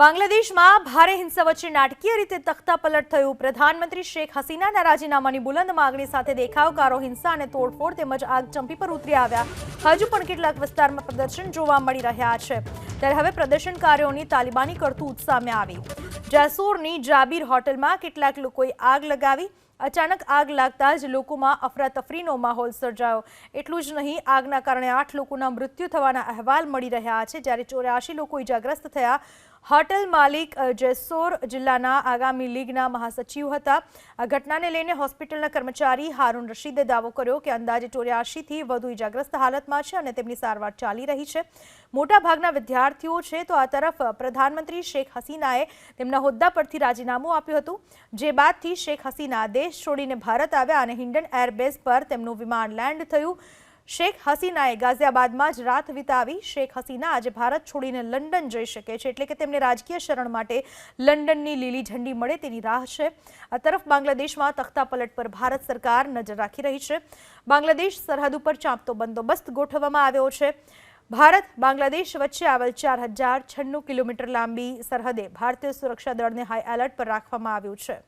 બાંગ્લાદેશમાં ભારે હિંસા વચ્ચે નાટકીય રીતે તખ્તાપલટ થયું. પ્રધાનમંત્રી શેખ હસીનાના રાજીનામાની બુલંદ માગણી સાથે દેખાવકારો હિંસા અને તોડફોડ તેમજ આગચંપી પર ઉતરી આવ્યા. હજુ પણ કેટલાક વિસ્તારમાં પ્રદર્શન જોવા મળી રહ્યા છે. ત્યારે હવે પ્રદર્શનકારીઓની તાલિબાની કરતૂત સામે આવી. જેસોરની જાબીર હોટલમાં કેટલાક લોકોએ આગ લગાવી. અચાનક આગ લાગતા જ લોકોમાં અફરાતફરીનો માહોલ સર્જાયો. એટલું જ નહીં, આગના કારણે આઠ લોકોના મૃત્યુ થવાના અહેવાલ મળી રહ્યા છે. જ્યારે ચોર્યાસી લોકો ઇજાગ્રસ્ત થયા. હોટેલ માલિક જેસોર જિલ્લાના આગામી લીગના મહાસચિવ હતા. આ ઘટનાને લઈને હોસ્પિટલના કર્મચારી હારૂન રશીદે દાવો કર્યો કે અંદાજે ચોર્યાસીથી વધુ ઇજાગ્રસ્ત હાલતમાં છે અને તેમની સારવાર ચાલી રહી છે. મોટાભાગના વિદ્યાર્થીઓ છે તો આ તરફ પ્રધાનમંત્રી શેખ હસીનાએ તેમના હોદ્દા પરથી રાજીનામું આપ્યું હતું. જે બાદથી શેખ હસીના દેશ છોડીને ભારત આવ્યા અને હિન્ડન એરબેઝ પર તેમનું વિમાન લેન્ડ થયું. શેખ હસીનાએ ગાઝિયાબાદમાં જ રાત વિતાવી. શેખ હસીના આજે ભારત છોડીને લંડન જઈ શકે છે એટલે કે તેમને રાજકીય શરણ માટે લંડનની લીલી ઝંડી મળે તેની રાહ છે. આ તરફ બાંગ્લાદેશમાં તખ્તાપલટ પર ભારત સરકાર નજર રાખી રહી છે. બાંગ્લાદેશ સરહદ ઉપર ચાંપતો બંદોબસ્ત ગોઠવવામાં આવ્યો છે. ભારત બાંગ્લાદેશ વચ્ચે આવેલ ચાર હજાર છન્નું કિલોમીટર લાંબી સરહદે ભારતીય સુરક્ષા દળને હાઈ એલર્ટ પર રાખવામાં આવ્યું છે.